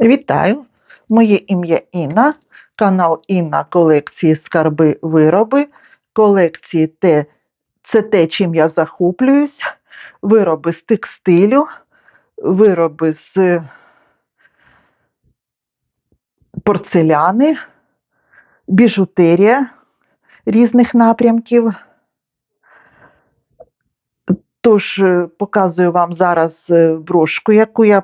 Вітаю! Моє ім'я Інна, канал Інна колекції Скарби Вироби. Колекції те, це те, чим я захоплююсь. Вироби з текстилю, вироби з порцеляни, біжутерія різних напрямків. Тож е, показую вам зараз е, брошку, яку я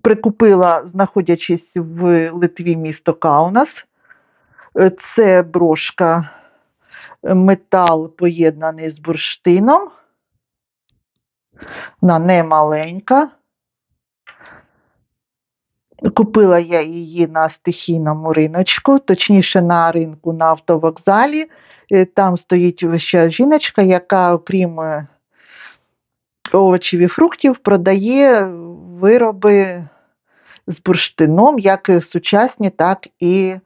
прикупила, знаходячись в Литві місто Каунас. Е, Це брошка е, метал поєднаний з бурштином. Вона не маленька. Купила я її на стихійному риночку, точніше на ринку на автовокзалі. Е, Там стоїть весь жіночка, яка, окрім овочів і фруктів, продає вироби з бурштином, як сучасні, так і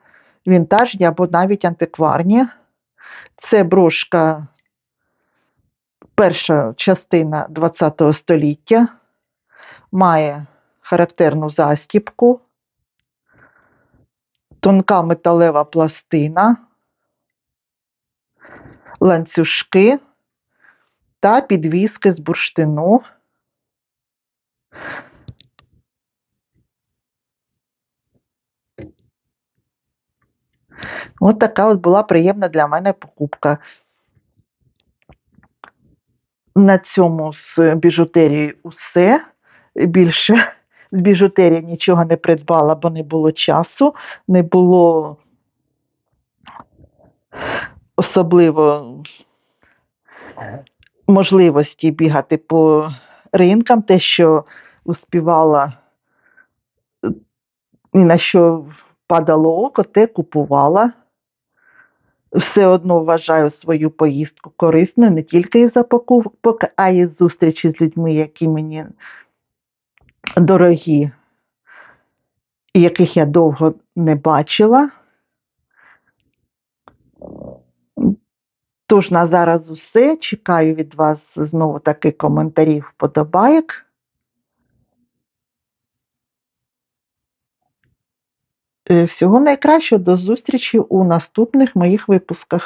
вінтажні або навіть антикварні. Це брошка перша частина ХХ століття, має характерну застіпку, тонка металева пластина, ланцюжки та підвіски з бурштину. От така от була приємна для мене покупка. На цьому з біжутерією усе. Більше з біжутерії нічого не придбала, бо не було часу, не було особливо можливості бігати по ринкам, те, що успівала, і на що падало око, те купувала. Все одно вважаю свою поїздку корисною не тільки із-за покупок, а й з зустрічі з людьми, які мені дорогі, яких я довго не бачила. Тож на зараз усе. Чекаю від вас знову таки коментарів, вподобайок. Всього найкращого до зустрічі у наступних моїх випусках.